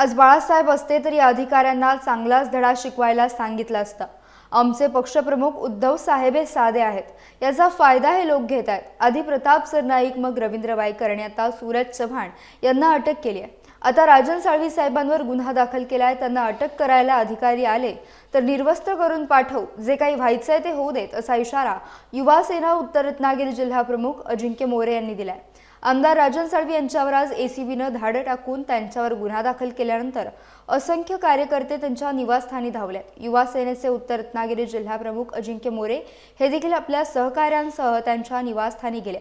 आज बाळासाहेब असते तर या अधिकाऱ्यांना चांगलाच धडा शिकवायला सांगितलं असतं. आमचे पक्षप्रमुख उद्धव साहेब हे साधे आहेत. याचा फायदा हे लोक घेत आहेत. आधी प्रताप सरनाईक मग रवींद्र वाईकर आता सूरज चव्हाण यांना अटक केली आहे. आता राजन साळवी साहेबांवर गुन्हा दाखल केलाय त्यांना अटक करायला अधिकारी आले. तर निर्वस्त्र करून पाठवू जे काही व्हायचं आहे ते होऊ देत असा इशारा युवा सेना उत्तर रत्नागिरी जिल्हा प्रमुख अजिंक्य मोरे यांनी दिलाय. आमदार राजन साळवी यांच्यावर आज एसीबीनं धाडं टाकून त्यांच्यावर गुन्हा दाखल केल्यानंतर असंख्य कार्यकर्ते त्यांच्या निवासस्थानी धावले. युवा सेनेचे उत्तर रत्नागिरी जिल्हाप्रमुख अजिंक्य मोरे हे देखील आपल्या सहकाऱ्यांसह त्यांच्या निवासस्थानी गेले.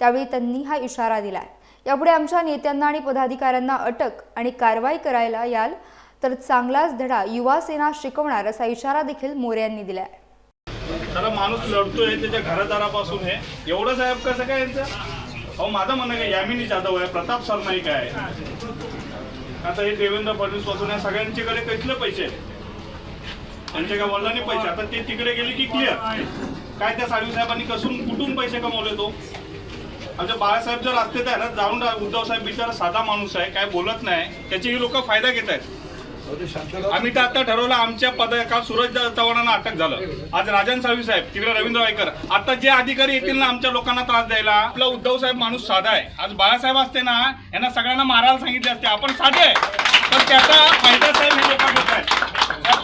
त्यावेळी त्यांनी हा इशारा दिलाय. यापुढे आमच्या नेत्यांना आणि पदाधिकाऱ्यांना अटक आणि कारवाई करायला याल तर चांगलाच धडा युवा सेना शिकवणार असा इशारा देखील मोरे यांनी दिला माणूस लढतोय त्याच्या घरादारापासून आहे एवढं साहेब कसं काय यांचं? अहो माझं म्हणणं काय यामिनी जाधव आहे प्रताप सरनाईक आहे. आता हे देवेंद्र फडणवीसपासून या सगळ्यांच्याकडे कसले पैसे. त्यांच्या काय वडिलांनी पैसे. आता ते तिकडे गेले की क्लिअर काय त्या साळवी साहेबांनी कसून कुठून पैसे कमवले तो? आमच्या बाळासाहेब जर असते तर आहे ना जाऊन रा- उद्धव साहेब बिचारा साधा माणूस आहे काय बोलत नाही त्याचे लोक फायदा घेत आहेत. आम्ही तर आता ठरवलं आमच्या पद काल सूरज चव्हाणांना अटक झालं. आज राजन साळवी साहेब तिकडे रवींद्र वायकर. आता जे अधिकारी येतील ना आमच्या लोकांना त्रास द्यायला आपला उद्धव साहेब माणूस साधा आहे. आज बाळासाहेब असते ना यांना सगळ्यांना मारायला सांगितले असते. आपण साधे आहे. पण त्याचा फायदा साहेब हे लोक घेत आहेत.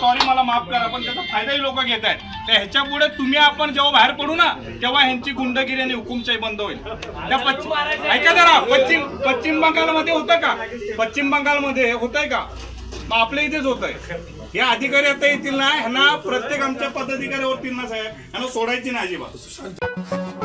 सॉरी मला माफ करा पण त्याचा फायदाही लोक घेत आहेत. तर ह्याच्या पुढे तुम्ही आपण जेव्हा बाहेर पडू ना तेव्हा ह्यांची गुंडगिरी आणि हुकुमशाही बंद होईल. त्या पश्चिम ऐका जरा पश्चिम पश्चिम बंगालमध्ये होतं का? पश्चिम बंगालमध्ये होत आहे का? मग आपल्या इथेच होत आहे हे अधिकारी आता येतील ना ह्यांना प्रत्येक आमच्या पदाधिकाऱ्यावरती ना साहेब ह्यांना सोडायची नाही अजिबात.